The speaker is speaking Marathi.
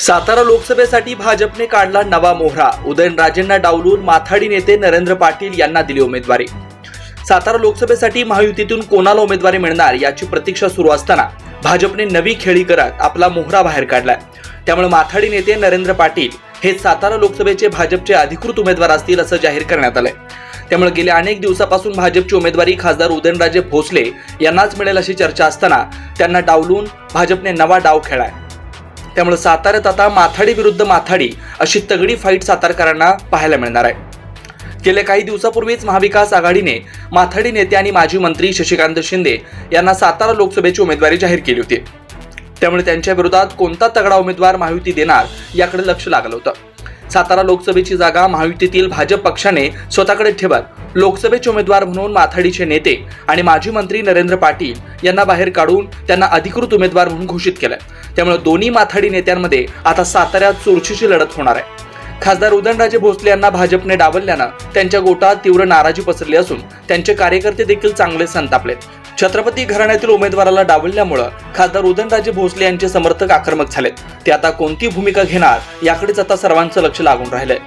सातारा लोकसभेसाठी भाजपने काढला नवा मोहरा. उदयनराजेंना डावलून माथाडी नेते नरेंद्र पाटील यांना दिली उमेदवारी. सातारा लोकसभेसाठी महायुतीतून कोणाला उमेदवारी मिळणार याची प्रतीक्षा सुरू असताना भाजपने नवी खेळी करत आपला मोहरा बाहेर काढलाय. त्यामुळे माथाडी नेते नरेंद्र पाटील हे सातारा लोकसभेचे भाजपचे अधिकृत उमेदवार असतील असं जाहीर करण्यात आलंय. त्यामुळे गेल्या अनेक दिवसापासून भाजपची उमेदवारी खासदार उदयनराजे भोसले यांनाच मिळेल अशी चर्चा असताना त्यांना डावलून भाजपने नवा डाव खेळाय. त्यामुळे साताऱ्यात आता माथाडी विरुद्ध माथाडी अशी तगडी फाईट सातारकरांना पाहायला मिळणार आहे. गेल्या काही दिवसापूर्वीच महाविकास आघाडीने माथाडी नेते आणि माजी मंत्री शशिकांत शिंदे यांना सातारा लोकसभेची उमेदवारी जाहीर केली होती. त्यामुळे त्यांच्या विरोधात कोणता तगडा उमेदवार महायुती देणार याकडे लक्ष लागलं होतं. सातारा लोकसभेची जागा महायुतीतील भाजप पक्षाने स्वतःकडे ठेवत लोकसभेचे उमेदवार म्हणून माथाडीचे नेते आणि माजी मंत्री नरेंद्र पाटील यांना बाहेर काढून त्यांना अधिकृत उमेदवार म्हणून घोषित केलंय त्यामुळे दोन्ही माथाडी नेत्यांमध्ये आता साताऱ्यात चोरशीची लढत होणार आहे. खासदार उदयनराजे भोसले यांना भाजपने डावलल्यानं त्यांच्या गोटात तीव्र नाराजी पसरली असून त्यांचे कार्यकर्ते देखील चांगले संतापलेत. छत्रपती घराण्यातील उमेदवाराला डावलल्यामुळं खासदार उदयनराजे भोसले यांचे समर्थक आक्रमक झालेत. ते आता कोणती भूमिका घेणार याकडेच आता सर्वांचं लक्ष लागून राहिलंय.